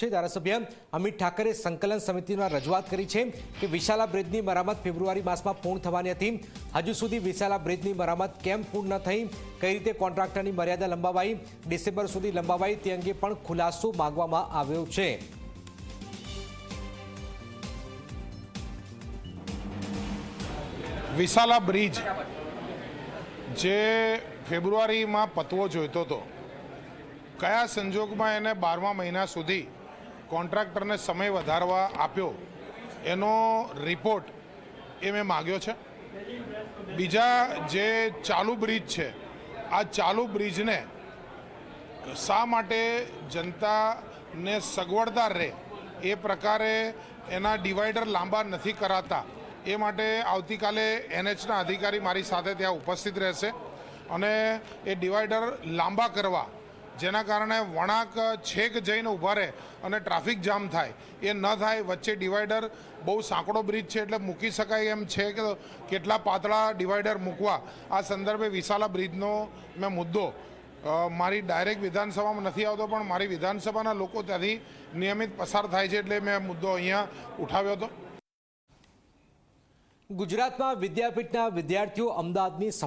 છે ધારાસભ્ય અમિત ઠાકરે સંકલન સમિતિમાં રજૂઆત કરી છે કે વિશાલા બ્રિજની મરામત ફેબ્રુઆરી માસમાં પૂર્ણ થવાની હતી. હજુ સુધી વિશાલા બ્રિજની મરામત કેમ પૂર્ણ ન થઈ, કઈ રીતે કોન્ટ્રાક્ટરની મર્યાદા લંબાવાઈ, ડિસેમ્બર સુધી લંબાવાઈ તે અંગે પણ ખુલાસો માંગવામાં આવ્યો છે. વિશાલા બ્રિજ જે ફેબ્રુઆરીમાં પતવો જોઈતો હતો, કયા સંજોગમાં એને બારમા મહિના સુધી કોન્ટ્રાક્ટરને સમય વધારવા આપ્યો, એનો રિપોર્ટ એ મેં માગ્યો છે. બીજા જે ચાલુ બ્રિજ છે, આ ચાલુ બ્રિજને શા માટે જનતાને સગવડતા રહે, એ પ્રકારે એના ડિવાઈડર લાંબા નથી કરાતા, એ માટે આવતીકાલે એનએચના અધિકારી મારી સાથે ત્યાં ઉપસ્થિત રહેશે અને એ ડિવાઈડર લાંબા કરવા જેના કારણે વણાક, છેક જઈને ઊભા રહે અને ટ્રાફિક જામ થાય. એ ન થાય, વચ્ચે ડિવાઈડર બહુ સાંકડો બ્રિજ છે એટલે મૂકી શકાય એમ છે કે કેટલા પાતળા ડિવાઈડર મૂકવા. આ સંદર્ભે વિશાલા બ્રિજનો મેં મુદ્દો. મારી ડાયરેક્ટ વિધાનસભામાં નથી આવતો, પણ મારી વિધાનસભાના લોકો ત્યાંથી નિયમિત પસાર થાય છે એટલે મેં મુદ્દો અહીંયા ઉઠાવ્યો હતો. ગુજરાતમાં વિદ્યાપીઠના વિદ્યાર્થીઓ અમદાવાદની